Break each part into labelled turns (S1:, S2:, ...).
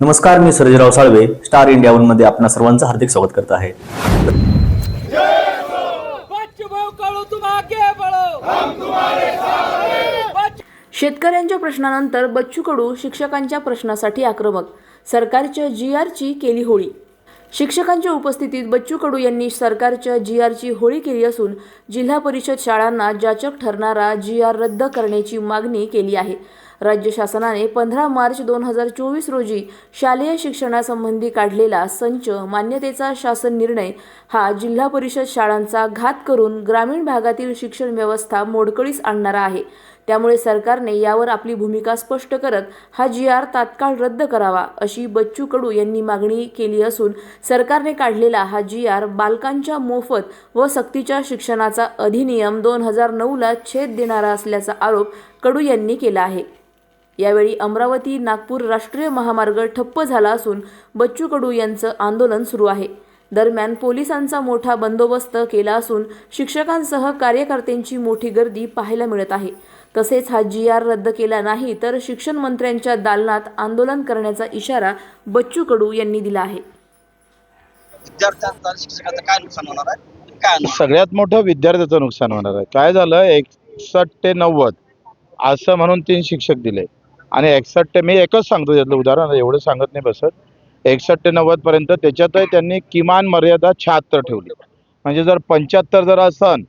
S1: नमस्कार मी Sarjerao Salve star India वनमध्ये आपणा सर्वांचं हार्दिक स्वागत करत आहे.
S2: शेतकऱ्यांच्या प्रश्नानंतर बच्चू कडू शिक्षकांच्या प्रश्नासाठी आक्रमक. सरकारच्या जी आरची केली होळी. शिक्षकांच्या उपस्थितीत बच्चू कडू यांनी सरकारच्या जी आरची होळी केली असून जिल्हा परिषद शाळांना जाचक ठरणारा जी आर रद्द करण्याची मागणी केली आहे. राज्य शासनाने पंधरा मार्च दोन हजार चोवीस रोजी शालेय शिक्षणासंबंधी काढलेला संच मान्यतेचा शासन निर्णय हा जिल्हा परिषद शाळांचा घात करून ग्रामीण भागातील शिक्षण व्यवस्था मोडकळीस आणणारा आहे. त्यामुळे सरकारने यावर आपली भूमिका स्पष्ट करत हा जी आर तात्काळ रद्द करावा अशी बच्चू कडू यांनी मागणी केली असून सरकारने काढलेला हा जी आर बालकांच्या मोफत व सक्तीच्या शिक्षणाचा अधिनियम दोन हजार नऊला छेद देणारा असल्याचा आरोप कडू यांनी केला आहे. यावेळी अमरावती नागपूर राष्ट्रीय महामार्ग ठप्प झाला असून बच्चू कडू यांचं आंदोलन सुरू आहे. दरम्यान पोलिसांचा मोठा बंदोबस्त केला असून शिक्षकांसह कार्यकर्त्यांची मोठी गर्दी पाहायला मिळत आहे. तसेच हा जी आर रद्द केला नाही तर शिक्षण मंत्र्यांच्या दालनात आंदोलन करण्याचा इशारा बच्चू कडू यांनी दिला आहे.
S3: विद्यार्थ्यांचा आणि शिक्षकांचं काय नुकसान होणार आहे? काय होणार?
S4: सगळ्यात मोठं विद्यार्थ्याचं नुकसान होणार आहे. काय झालं? एकसष्ट ते नव्वद असं म्हणून तीन शिक्षक दिले. आणि एकसष्ट ते मी एकच सांगतो त्यातलं उदाहरण एवढं सांगत नाही बसत. एकसष्ट ते नव्वदपर्यंत त्याच्यातही त्यांनी किमान मर्यादा शहात्तर ठेवली. म्हणजे जर पंच्याहत्तर जर असन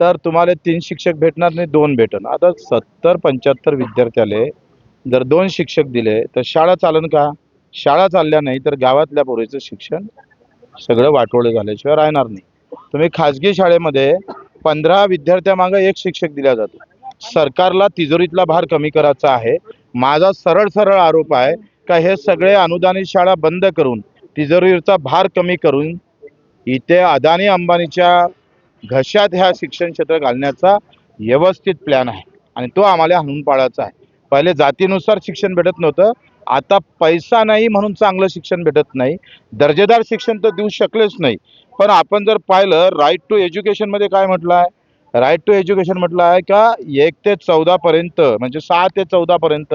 S4: तर तुम्हाला तीन शिक्षक भेटणार नाही दोन भेटणार आता सत्तर पंच्याहत्तर विद्यार्थ्याले जर दोन शिक्षक दिले तर शाळा चालन का? शाळा चालल्या नाही तर गावातल्या पोरीचं शिक्षण सगळं वाटोळं झाल्याशिवाय राहणार नाही. तुम्ही खाजगी शाळेमध्ये पंधरा विद्यार्थ्यामागं एक शिक्षक दिला जातो. सरकारला तिजोरीतला भार कमी करायचा आहे. माझा सरळ सरळ आरोप आहे का हे सगळे अनुदानित शाळा बंद करून तिजोरीचा भार कमी करून इथे अदानी अंबानीच्या घशात ह्या शिक्षण क्षेत्र घालण्याचा व्यवस्थित प्लॅन आहे. आणि तो आम्हाला हाणून पाळायचा आहे. पहिले जातीनुसार शिक्षण भेटत नव्हतं. आता पैसा नाही म्हणून चांगलं शिक्षण भेटत नाही. दर्जेदार शिक्षण तर देऊ शकलेच नाही. पण आपण जर पाहिलं राईट टू एज्युकेशनमध्ये काय म्हटलं आहे? राईट टू एज्युकेशन म्हटलं आहे का एक ते चौदापर्यंत म्हणजे सहा ते चौदापर्यंत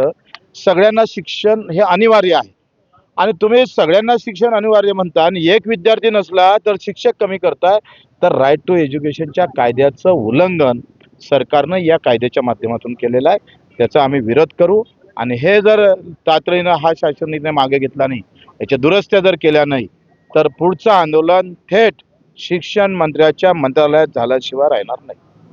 S4: सगळ्यांना शिक्षण हे अनिवार्य आहे. आणि तुम्ही सगळ्यांना शिक्षण अनिवार्य म्हणता आणि एक विद्यार्थी नसला तर शिक्षक कमी करताय तर राईट टू एज्युकेशनच्या कायद्याचं उल्लंघन सरकारनं या कायद्याच्या माध्यमातून केलेलं आहे. त्याचा आम्ही विरोध करू आणि हे जर तातडीनं हा शासन निर्णय मागे घेतला नाही याच्या दुरुस्त्या जर केल्या नाही तर पुढचं आंदोलन थेट शिक्षण मंत्र्याच्या मंत्रालयात झाल्याशिवाय राहणार नाही.